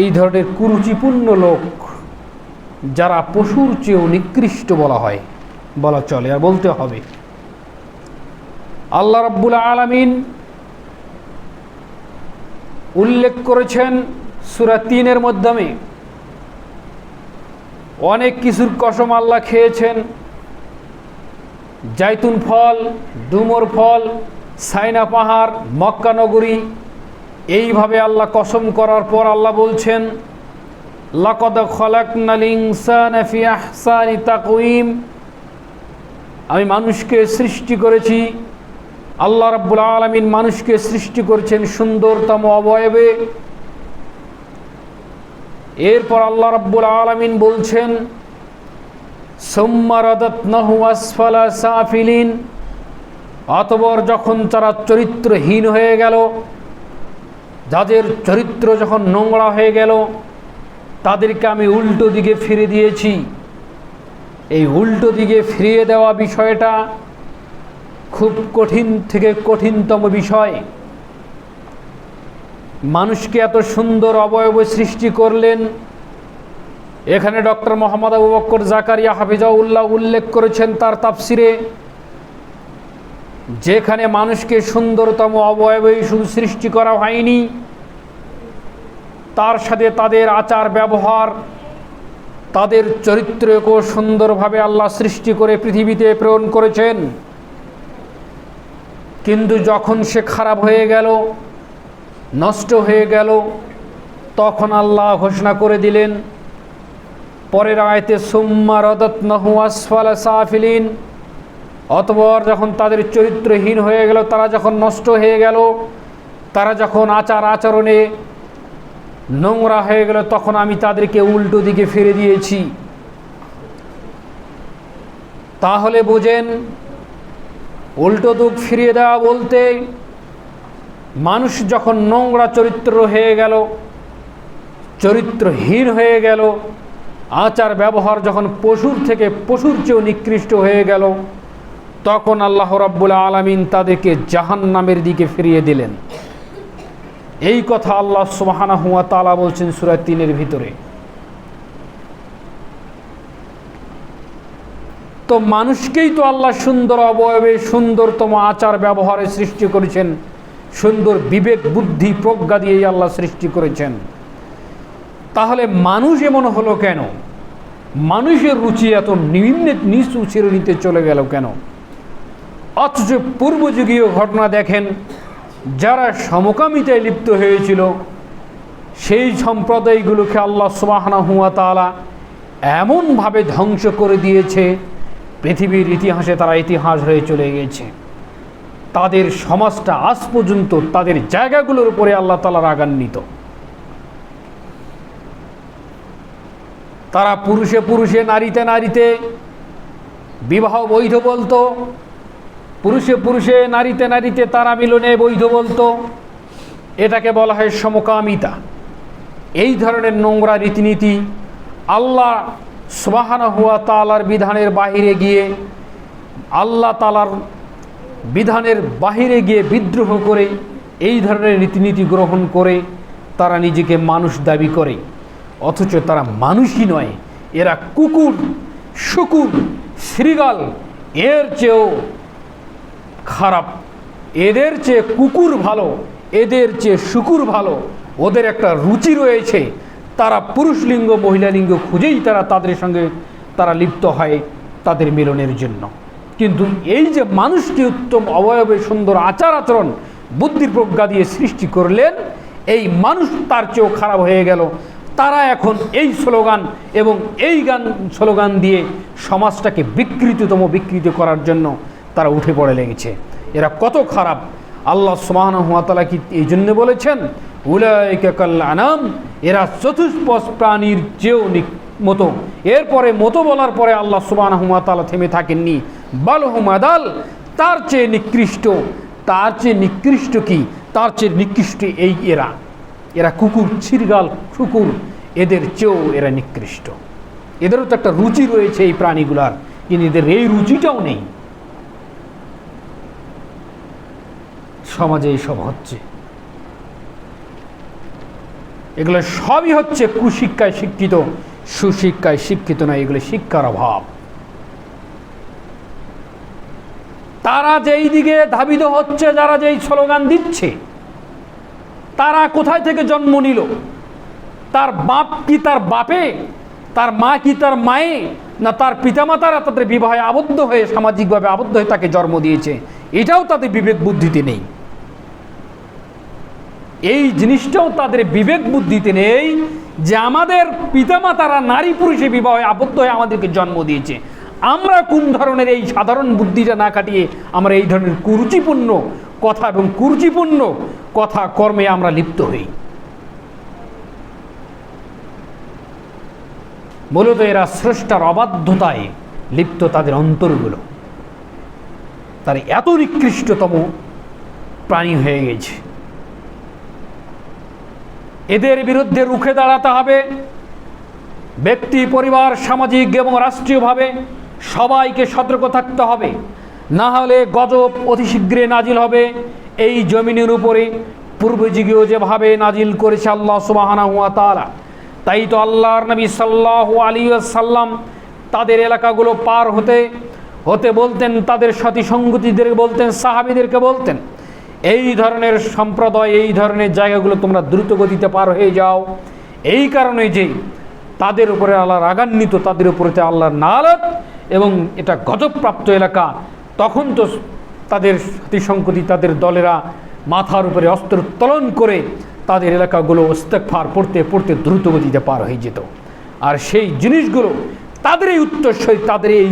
এই ধরনের কুরুচিপূর্ণ লোক যারা পশুর চেয়েও নিকৃষ্ট বলা হয়, বলা চলে আর বলতে হবে। আল্লাহ রাব্বুল আলামিন উল্লেখ করেছেন সুরা তিনের মাধ্যমে। অনেক কিছুর কসম আল্লাহ খেয়েছেন। জাইতুন ফল, ডুমর ফল, সাইনা পাহাড়, মক্কা নগরী এইভাবে আল্লাহ কসম করার পর আল্লাহ বলছেন, লাকদ তাকওয়িম। আমি মানুষকে সৃষ্টি করেছি, আল্লাহ রাব্বুল আলামিন মানুষকে সৃষ্টি করেছেন সুন্দরতম অবয়বে। এরপর আল্লাহ রাব্বুল আলামিন বলছেন সাফিলিন। অতবর যখন তারা চরিত্রহীন হয়ে গেল যাদের চরিত্র যখন নোংরা হয়ে গেল, তাদেরকে আমি উল্টো দিকে ফিরে দিয়েছি। এই উল্টো দিকে ফিরিয়ে দেওয়া বিষয়টা খুব কঠিন থেকে কঠিনতম বিষয়। মানুষকে এত সুন্দর অবয়ব সৃষ্টি করলেন। এখানে ডক্টর মোহাম্মদ আবু বক্কর জাকারিয়া হাফিজাউল্লাহ উল্লেখ করেছেন তার তাফসিরে। যেখানে মানুষকে সুন্দরতম অবয়বেই শুধু সৃষ্টি করা হয়নি, তার সাথে তাদের আচার ব্যবহার, তাদের চরিত্রকেও সুন্দরভাবে আল্লাহ সৃষ্টি করে পৃথিবীতে প্রেরণ করেছেন। কিন্তু যখন সে খারাপ হয়ে গেল, নষ্ট হয়ে গেল, তখন আল্লাহ ঘোষণা করে দিলেন, পরের আয়তে, সুম্মা রদত্নহু আসফালা সাফিলিন অতবর যখন তাদের চরিত্রহীন হয়ে গেল, তারা যখন নষ্ট হয়ে গেল, তারা যখন আচার আচরণে নোংরা হয়ে গেল, তখন আমি তাদেরকে উল্টো দিকে ফিরে দিয়েছি। তাহলে বোঝেন, উল্টো দিক ফিরিয়ে দেওয়া বলতে মানুষ যখন নোংরা চরিত্র হয়ে গেল, চরিত্রহীন হয়ে গেল, আচার ব্যবহার যখন পশুর থেকে পশুর চেয়েও নিকৃষ্ট হয়ে গেল তখন আল্লাহ রাব্বুল আলমিন তাদেরকে জাহান নামের দিকে ফিরিয়ে দিলেন। এই কথা আল্লাহ সুবাহানা হুয়া তালা বলছেন সুরায় তিনের ভিতরে। তো মানুষকেই তো আল্লাহ সুন্দর অবয়বে, সুন্দরতম আচার ব্যবহারে সৃষ্টি করেছেন। সুন্দর বিবেক, বুদ্ধি, প্রজ্ঞা দিয়েই আল্লাহ সৃষ্টি করেছেন। তাহলে মানুষ এমন হলো কেন? মানুষের রুচি এত নিম্ন, নিচু শ্রেণীতে চলে গেল কেন? অথচ পূর্বযুগীয় ঘটনা দেখেন, যারা সমকামিতায় লিপ্ত হয়েছিল, সেই সম্প্রদায়গুলোকে আল্লাহ সুবাহানা হুয়া তালা এমনভাবে ধ্বংস করে দিয়েছে, পৃথিবীর ইতিহাসে তারা ইতিহাস হয়ে চলে গেছে তাদের সমাজটা আজ পর্যন্ত তাদের জায়গাগুলোর উপরে আল্লাহ তালা রাগান্বিত। তারা পুরুষে পুরুষে, নারীতে নারীতে, বিবাহ বৈধ বলতো পুরুষে পুরুষে, নারীতে নারীতে তারা মিলনে বৈধ বলতো। এটাকে বলা হয় সমকামিতা। এই ধরনের নোংরা রীতিনীতি আল্লাহ সুবাহানা হুয়া তালার বিধানের বাহিরে গিয়ে, আল্লাহ তালার বিধানের বাহিরে গিয়ে বিদ্রোহ করে, এই ধরনের রীতিনীতি গ্রহণ করে তারা নিজেকে মানুষ দাবি করে। অথচ তারা মানুষই নয়, এরা কুকুর, শুকুর শ্রীগাল এর চেয়েও খারাপ। এদের চেয়ে কুকুর ভালো, এদের চেয়ে শুকুর ভালো, ওদের একটা রুচি রয়েছে। তারা পুরুষ লিঙ্গ, মহিলা লিঙ্গ খুঁজেই তারা তাদের সঙ্গে তারা লিপ্ত হয় তাদের মিলনের জন্য। কিন্তু এই যে মানুষকে উত্তম, অবয়বে সুন্দর আচার আচরণ, বুদ্ধির প্রজ্ঞা দিয়ে সৃষ্টি করলেন, এই মানুষ তার চেয়েও খারাপ হয়ে গেল। তারা এখন এই স্লোগান এবং এই গান, স্লোগান দিয়ে সমাজটাকে বিকৃততম বিকৃত করার জন্য তারা উঠে পড়ে লেগেছে। এরা কত খারাপ। আল্লাহ সুবাহ হুয়াতালা কি এই জন্য বলেছেন উলাইকাল্লানাম এরা চতুষ্পশ প্রাণীর চেয়েও মতো। এরপরে মতো বলার পরে আল্লাহ সুবাহ হুয়াতালা থেমে থাকেননি। বালহুমাদাল তার চেয়ে নিকৃষ্ট। তার চেয়ে নিকৃষ্ট কি? তার চেয়ে নিকৃষ্ট এই এরা। এরা কুকুর ছিরগাল কুকুর। এদের চেয়েও এরা নিকৃষ্ট। এদেরও তো একটা রুচি রয়েছে এই প্রাণীগুলার। কিন্তু এদের এই রুচিটাও নেই। সমাজে এইসব হচ্ছে। এগুলো সবই হচ্ছে কুশিক্ষায় শিক্ষিত, সুশিক্ষায় শিক্ষিত নয়, এগুলো শিক্ষার অভাব। তারা যেই দিকে ধাবিত হচ্ছে, যারা যেই স্লোগান দিচ্ছে, তারা কোথায় থেকে জন্ম নিল? তার বাপ কি তার বাপে? তার মা কি তার মায়ে? না তার পিতামাতারা তাদের বিবাহে আবদ্ধ হয়ে, সামাজিকভাবে আবদ্ধ হয়ে তাকে জন্ম দিয়েছে? এটাও তাদের বিবেক বুদ্ধিতে নেই। এই জিনিসটাও তাদের বিবেক বুদ্ধিতে নেই যে আমাদের পিতামাতারা নারী পুরুষে বিবাহে আবদ্ধ হয়ে আমাদেরকে জন্ম দিয়েছে। আমরা কোন ধরনের এই সাধারণ বুদ্ধিটা না কাটিয়ে আমরা এই ধরনের কুরুচিপূর্ণ কথা এবং কুরুচিপূর্ণ কথা কর্মে আমরা লিপ্ত হই। মূলত এরা স্রষ্টার অবাধ্যতায় লিপ্ত তাদের অন্তরগুলো। তার এত নিকৃষ্টতম প্রাণী হয়ে গেছে। এদের বিরুদ্ধে রুখে দাঁড়াতে হবে। ব্যক্তি, পরিবার, সামাজিক এবং রাষ্ট্রীয়ভাবে সবাইকে সতর্ক থাকতে হবে। না হলে গজব অতি নাজিল হবে। এই জমিনের উপরে পূর্বযুগীয় যেভাবে নাজিল করেছে আল্লাহ সুবাহানা হুয়া তালা তাই তো আল্লাহর নবী সাল্লাহ আলী সাল্লাম তাদের এলাকাগুলো পার হতে হতে বলতেন, তাদের সাথী সঙ্গতিদের বলতেন, সাহাবিদেরকে বলতেন। এই ধরনের সম্প্রদায়, এই ধরনের জায়গাগুলো তোমরা দ্রুত গতিতে পার হয়ে যাও। এই কারণে যে তাদের উপরে আল্লাহ রাগান্বিত, তাদের উপরে আল্লাহর নালত এবং এটা গজবপ্রাপ্ত এলাকা। তখন তো তাদের সাথী তাদের দলেরা মাথার উপরে অস্ত্র উত্তোলন করে তাদের এলাকাগুলো ইস্তেকফার পড়তে পড়তে দ্রুত গতিতে পার হয়ে যেত। আর সেই জিনিসগুলো তাদের এই উত্তরসই তাদের এই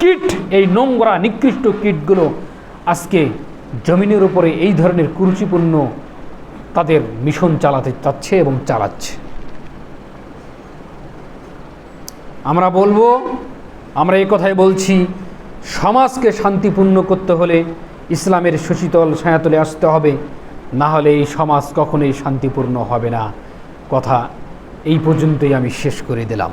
কিট, এই নোংরা, নিকৃষ্ট কিটগুলো আজকে জমিনের উপরে এই ধরনের কুরুচিপূর্ণ তাদের মিশন চালাতে চাচ্ছে এবং চালাচ্ছে। আমরা বলব, আমরা এই কথাই বলছি, সমাজকে শান্তিপূর্ণ করতে হলে ইসলামের সুশীতল ছায়াতলে আসতে হবে, না হলে এই সমাজ কখনোই শান্তিপূর্ণ হবে না। কথা এই পর্যন্তই আমি শেষ করে দিলাম।